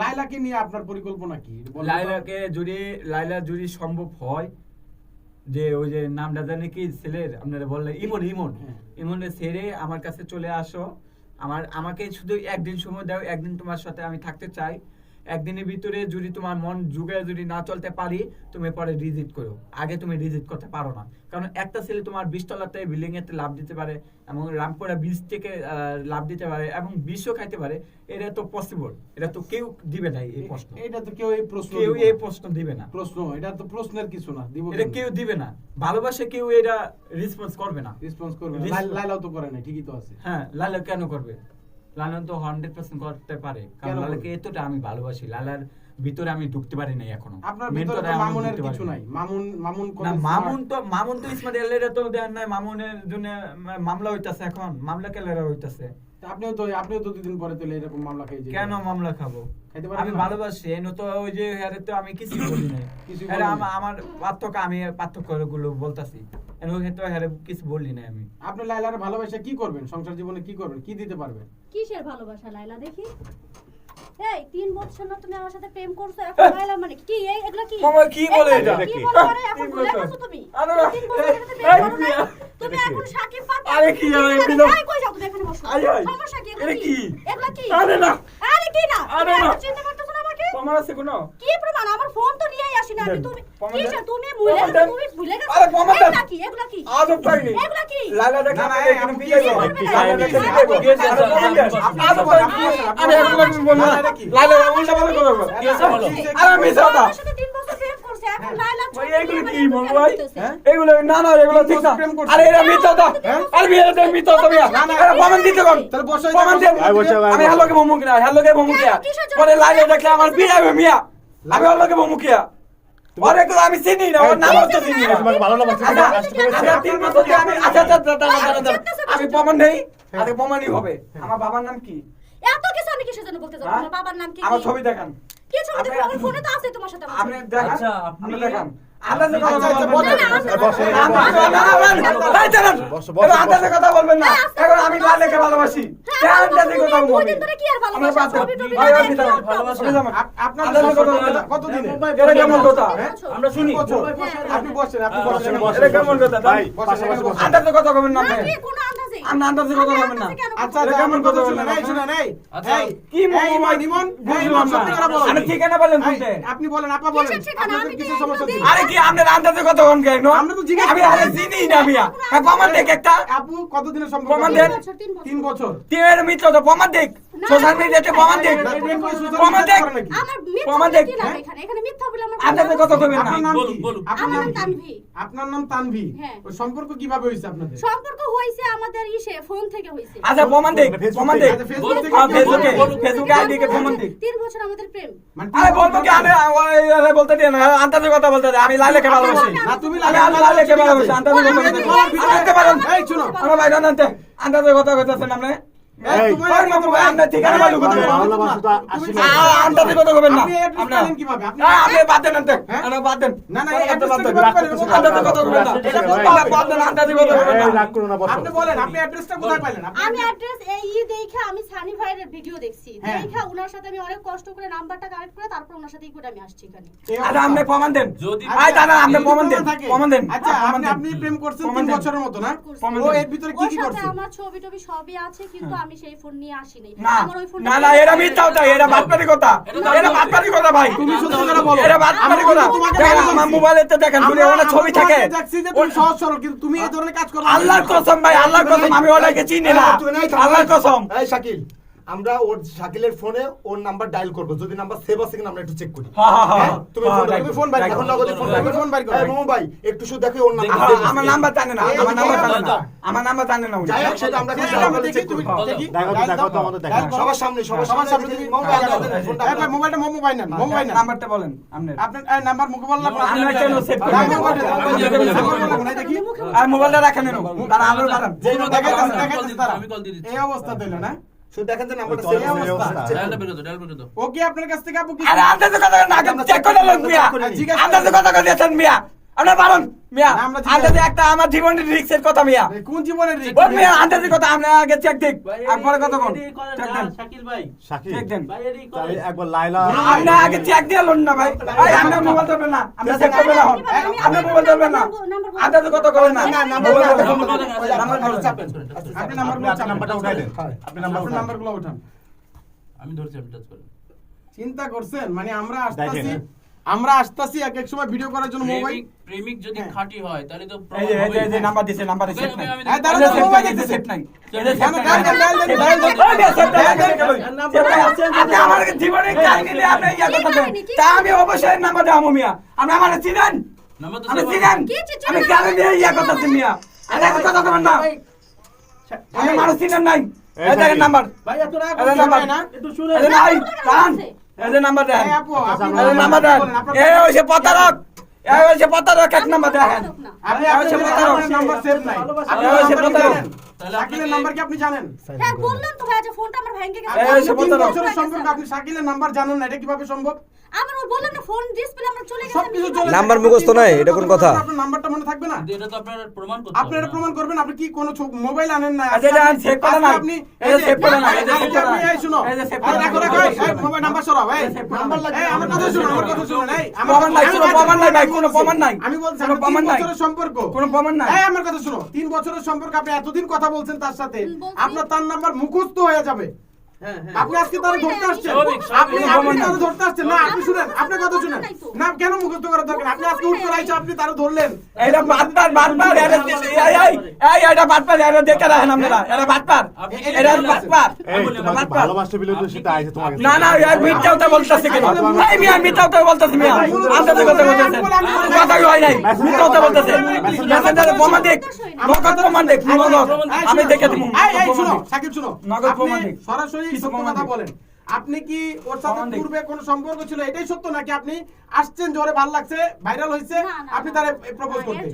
লাইলাকে নিয়ে আপনার পরিকল্পনা কি? লাইলাকে যদি লাইলা যদি সম্ভব হয় যে ওই যে নামটা জানি কি ছেলের আপনারা বললেন ইমন ইমন। হ্যাঁ। ইমনে ছেড়ে আমার কাছে চলে আসো। আমার আমাকে শুধু একদিন সময় দাও একদিন তোমার সাথে আমি থাকতে চাই। একদিনের ভিতরে যদি তোমার মন যুগে যদি না চলতে পারি তুমি পরে রিজিট করো। আগে তুমি রিজিট করতে পারো না। কারণ একটা ছেলে তোমার বিশতলাতে বিল্ডিং এতে লাভ দিতে পারে এবং রামপুরা বীজ থেকে লাভ দিতে পারে এবং বিষও খাইতে পারে। এটা তো পসিবল এটা তো কেউ দিবে না এই প্রশ্ন। এটা তো কেউ এই প্রশ্ন কেউ এই প্রশ্ন দিবে না। প্রশ্ন এটা তো প্রশ্নের কিছু না দিব এটা কেউ দিবে না। ভালোবাসে কেউ এটা রেসপন্স করবে না। রেসপন্স করবে না। লাইলাও তো করে না ঠিকই তো আছে। হ্যাঁ লালা কেন করবে? লালন তো হান্ড্রেড পার্সেন্ট করতে পারে। কারণ লালকে এতটা আমি ভালোবাসি। লালার ভিতরে আমি ঢুকতে পারি নাই এখনও। আপনার ভিতরে তো মামুনের কিছু নাই। মামুন মামুন না মামুন তো মামুন তো ইসমাইল এলেরা তো দেন নাই। মামুনের জন্য মামলা হইতাছে এখন। মামলা কেলেরা হইতাছে? আপনিও তো আপনিও তো দুদিন পরে তো এরকম মামলা খাই কেন মামলা খাব? আমি ভালোবাসি। এনে তো ওই যে হ্যারে তো আমি কিছু বলি নাই। হ্যারে। আমার পার্থক্য আমি পার্থক্যগুলো বলতাছি। এনে হ্যারে কিছু বললি নাই আমি। আপনি লাইলার ভালোবাসা কি করবেন? সংসার জীবনে কি করবেন? কি দিতে পারবেন? কিসের ভালোবাসা লাইলা দেখি? এই তিন বছর না তুমি আমার সাথে প্রেম করছ এখন লাইলা মানে কি এই এগুলা কি মামা, কি বলে এটা? কি বলে এখন তিন ভুলে তুমি আরে না, তিন বছর সাথে প্রেম করো নাই? তুমি কি? এখন সাকিব পাতা আরে কি আরে বিনো- এই কই যাও তুমি এখানে বসো আয়, আয়। সমস্যা কি এটা কি কি? কি আরে না। আরে কি না আরে না। চিন্তা করতেছো তোমার আছে কোনো কি প্রমাণ আমার ফোন তো নিয়েই আসি না আমি তুমি কি তুমি ভুলে গেছো তুমি ভুলে গেছো আরে প্রমাণ দেন। কি এগুলা কি আজব কাহিনী এগুলা কি লালা দেখা না, এখানে কি করো। লালা দেখা না বিয়ে করো। কি করবেন? আরে প্রমাণ দেন। আজব কাহিনী। এগুলো আমি বলব না। লালা কি? লালা উল্টা পাল্টা করো। কি আছে বলো? আরে মিছা সাদা। এগুলো কি মানে। হ্যাঁ? এগুলো না না এগুলো ঠিক না? আরে এরা মিথ্যা তো। হ্যাঁ? আরে বিয়ে দেন মিথ্যা তো বিয়া না, না, প্রমাণ দিতে কোন? তাহলে বসে প্রমাণ দেন আয় বসে, আয় আমি জন্য? পরে দেখলে আমার বিয়ে হবে মিয়া। আমি আমি চিনি না ওর নাম তো চিনি না। তোমাকে ভালো না বাচ্চা আচ্ছা, আসতে পেরেছে তিন বছর দিয়ে আমি আচ্ছা আচ্ছা দাঁড়া, দাঁড়া, দাঁড়া, দাঁড়া। আমি প্রমাণ নেই। আরে প্রমাণই হবে। আমার বাবার নাম কি? এত কিছু আমি কিসের জন্য বলতে যাব? হ্যাঁ? আমার বাবার নাম কি? আমার ছবি দেখান। আমার ফোনে তো আছে তোমার সাথে আপনি আচ্ছা, আপনি দেখান কথা আচ্ছা, আচ্ছা, বলবেন না। হ্যাঁ, এখন আমি লালেকে ভালোবাসি হ্যাঁ, আমার হ্যাঁ? শুনি হ্যাঁ। আপনি বসেন আপনি হ্যাঁ, বসেন কথা বলবেন না আপনি আন্দাজে? কথা বলবেন না আচ্ছা আচ্ছা কেমন কেমন কথা কথা বললেন শুনেন এই আপনি? শুনেন এই আচ্ছা, এই কি এই, ইমন, ইমন বুঝলাম না সত্যি কথা বলো। আমি ঠিকানা বলেন শুনতে আপনি বলেন আপা বলেন আপনাদের কিছু সমস্যা দিই। দিই আরে কি আপনার আন্দাজে কথা বলেন কেন আমরা তো জিজ্ঞেস আমি আরে চিনি না মিয়া হ্যাঁ, প্রমাণ দেখ একটা আপু কতদিনের সম্পর্ক প্রমাণ দেন। বছর, বছর। তিনের মিত্র তো প্রমাণ দেখ সোশ্যাল মিডিয়াতে প্রমাণ দেখ না, প্রেম করে social প্রমাণ দেখ করে নাকি? আমার মিথ্যা প্রমাণ দেখ, কি লাভ হ্যাঁ? এখানে? এখানে মিথ্যা বলে আমার আন্দাজে কোনো কইবেন না বলুন, বলুন। আপনার নাম নাম তানভি। আপনার নাম তানভি হ্যাঁ। সম্পর্ক কীভাবে হয়েছে আপনাদের সম্পর্ক হয়েছে আমাদের ইসে ফোন থেকে হয়েছে আচ্ছা প্রমাণ দেখ ফেসবুক প্রমাণ। দেখ ফেসবুক কি ফেসবুকে আইডি কে প্রমাণ দেখ তিন বছর আমাদের প্রেম। মানে আরে বলব কি আমি আরে বলতে দেন আন্দাজে কথা বলতে দেন আমি লালেকে ভালোবাসি? না তুমি আমি লাইলে কে ভালোবাসি? আন্দাজে কথা বলতে। পারেন এই শুনো আমার ভাই জানাতে আন্দাজে কথা কইতাছেন আপনি? হ্যাঁ? আমি অ্যাড্রেস এই ই দেখে আমি সানি ভাইয়ের ভিডিও দেখছি। হ্যাঁ। দেখে ওনার সাথে আমি অনেক কষ্ট করে নাম্বারটা কালেক্ট করে তারপর ওনার সাথেই করে আমি আসছি এখানে। এই আপনি প্রমাণ দেন। যদি দাদা আপনি প্রমাণ দেন। প্রমাণ দেন। আচ্ছা আপনি প্রেম করছেন তিন বছরের মতো না? ও এর ভিতরে কি কি করছে? আমার ছবি টবি সবই আছে কিন্তু আমি সেই ফোন নিয়ে আসিনি। আমার ওই ফোন না না এরা মিথ্যা কথা এরা বাটপারি কথা এরা বাটপারি কথা ভাই। তুমি সত্যি করে বলো। এরা বাটপারি কথা দেখেন। আমার মোবাইলেতে দেখেন তুমি ওখানে ছবি থাকে। দেখছি যে তুমি সহজ সরল কিন্তু তুমি এই ধরনের কাজ করো। আল্লাহর কসম ভাই আল্লাহর কসম আমি ওটাকে চিনি না। আল্লাহর কসম। এই শাকিল। আমরা ওর শাকিলের ফোনে ওর নাম্বার ডায়াল করব। যদি নাম্বার সেভ আছে কিনা আমরা একটু চেক করি। হ্যাঁ হ্যাঁ হ্যাঁ? তুমি ফোন তুমি ফোন বাইর এখন নগদে ফোন বাইর ফোন বাইর করো। এই মামু ভাই একটু শুধু দেখো ওর নাম্বার। আমার নাম্বার জানে না আমার নাম্বার জানে না। আমার নাম্বার জানে না যাই হোক, সেটা আমরা দেখি, তুমি দেখি। দেখো তো, দেখো তো, আমাদের দেখো। সবার সামনে সবার সামনে তুমি- মামু ভাই, ফোনটা ভাই, মোবাইলটা মোমো ভাই না মোমো ভাই না নাম্বারটা বলেন আপনার। আপনার এই নাম্বার মুখে বললাম না। আমি কেন সেভ করি নাম্বার না। দেখি আর মোবাইলটা রাখেন এনো তারা আবার বাড়ান যেই আমি দেখাইতেছে, কল তারা। আমি কল দিয়ে দিচ্ছি। এই অবস্থা দিল না শুধু দেখেন যে নাম্বারটা এই অবস্থা। করুন। বেরো দাও, ডায়াল বেরো দাও। ও আপনার কাছ থেকে আপু কি আরে আন্দাজে কথা না আগে চেক করে লোক মিয়া। আন্দাজে কথা কইছেন মিয়া। আপনার বারণ মিয়া না, আমরা জিতে আন্দাজে যাব। একটা আমার জীবনের রিক্সের কথা মিয়া। এই কোন জীবনের risk? ওই মিয়া আন্দাজের কথা আপনি আগে চেক দিক। একবারে কত কোন চেক দেন। শাকিল ভাই। শাকিল? চেক দেন। ভাই তাহলে একবার লাইলা আপনি আগে চেক দিয়ে লোন না ভাই। ভাই আপনি মোবাইল ধরবেন না। আপনি চেক করবেন না আপনি মোবাইল ধরবেন না। আন্দাজে কত করবেন না। না, নাম্বার মোবাইল বলো, ধরবেন নাম্বার না। বলো, ওই নাম্বার নাম্বার বলো। চাপেন। আপনি আপনি নাম্বারটা উঠাই দেন আপনি নাম্বার নাম্বারগুলো উঠান। আমি ধরছি আমি টাচ করেন। চিন্তা করছেন? মানে আমরা আসতাছি দেখেন। আমরা আসতাছি এক এক সময় ভিডিও করার জন্য মোবাইল প্রেমিক যদি হ্যাঁ। খাঁটি হয় তাহলে তো এই যে এই যে- এই যে নাম্বার দিছে সেট নাই আমি হ্যাঁ, এই যে দাঁড়াও, সেট মোবাইল দেখতেছে। সেট নাই। নাম্বার আমার জীবনে কাহিনী নিয়ে আপনি ইয়া কথা কি তা আমি অবশ্যই নাম্বার দেবো মিয়া আপনি আমার চিনেন নাম্বার তো আপনি সবার- চিনেন কি চিনেন? আমি নিয়ে ইয়া কথা মিয়া আরে কথা বলবেন না আমি মানুষ চিনেন নাই এই দেখেন। নাম্বার ভাই এত রাগ নাম্বার না একটু শুনে এই নাই কান আছে। নাম্বার দেন এই আপু, আপনি এই যে নাম্বার দেন বলেন, হইছে পতারক এই হইছে পতারক এক নাম্বার দেখেন আপনি এই আপনি হচ্ছে বলেন, প্রতারক। নাম্বার সেভ নাই আপনি এই হচ্ছে নাম্বার কি প্রতারক। জানেন? শাকিলের নাম্বার কি আপনি জানেন হ্যাঁ বললাম তো ভাই যে ফোনটা আমার ভেঙে গেছে এই আপনি প্রতারক। বছরের আপনি শাকিলের নাম্বার জানেন না এটা কীভাবে সম্ভব আমার বললাম না ফোন ডিসপ্লে আমার চলে গেছে সবকিছু চলে কি নাম্বার মুখস্থ নাই, তিন এটা কোন বছরের কথা? সম্পর্ক, আপনার নাম্বারটা মনে থাকবে না এটা তো আপনার প্রমাণ করতে আপনি এটা প্রমাণ করবেন আপনি কি কোনো ছো- মোবাইল আনেন না আচ্ছা, এটা সেভ করা নাই। আপনি এই যে সেভ করা নাই, এই যে সেভ করা আপনি নাই। এই শুনো এই যে সেভ করা রাখো নাই। রাখো এই, এই মোবাইল নাম্বার সরাও এই এই সেভ করা নাম্বার নাই। এই আমার কথা শুনুন আমার কথা শুনুন এই আমার প্রমাণ নাই, আমি কোনো বলছি, প্রমাণ নাই ভাই, কোনো প্রমাণ নাই। আমি বলছি কোনো আপনি প্রমাণ নাই। বছরের সম্পর্ক কোনো প্রমাণ নাই। এই আমার কথা শুনো তিন বছরের সম্পর্ক আপনি এতদিন কথা বলছেন তার সাথে বলছি। আপনার তার নাম্বার মুখস্থ হয়ে যাবে আপনি আজকে তারা ধরতে আসছেন। আপনি। আপনি তারা ধরতে আসছেন। না আপনি শুনেন আপনি কথা শুনেন। না কেন মুখস্থ করার দরকার? আপনি আজকে উঠ আইসা আপনি তারা ধরলেন। এটা বাটপার বাটপার এরা এই এই এই এটা বাটপার এরা দেখে রাখেন আপনারা। এরা বাটপার এরা? বাটপার বাটপার। ভালোবাসতে বিলে তো সেটা আইছে তোমার কাছে। না না এই মিথ্যা কথা বলতেছে কেন? এই মিয়া মিথ্যা কথা বলতেছে মিয়া। কথা বলতেছে। কথা হয় নাই। মিথ্যা কথা বলতেছে। মেসেঞ্জারে প্রমাণ দেখ। নগদ প্রমাণ দেখ আমি দেখে দিব। এই এই শুনো সাকিব শুনো। নগদ প্রমাণ দিক। সরাসরি সত্য কথা বলেন আপনি কি ওর সাথে পূর্বে কোনো সম্পর্ক ছিল এটাই সত্য নাকি আপনি আসছেন জোরে ভালো লাগছে ভাইরাল হয়েছে আপনি। তারে প্রপোজ করতে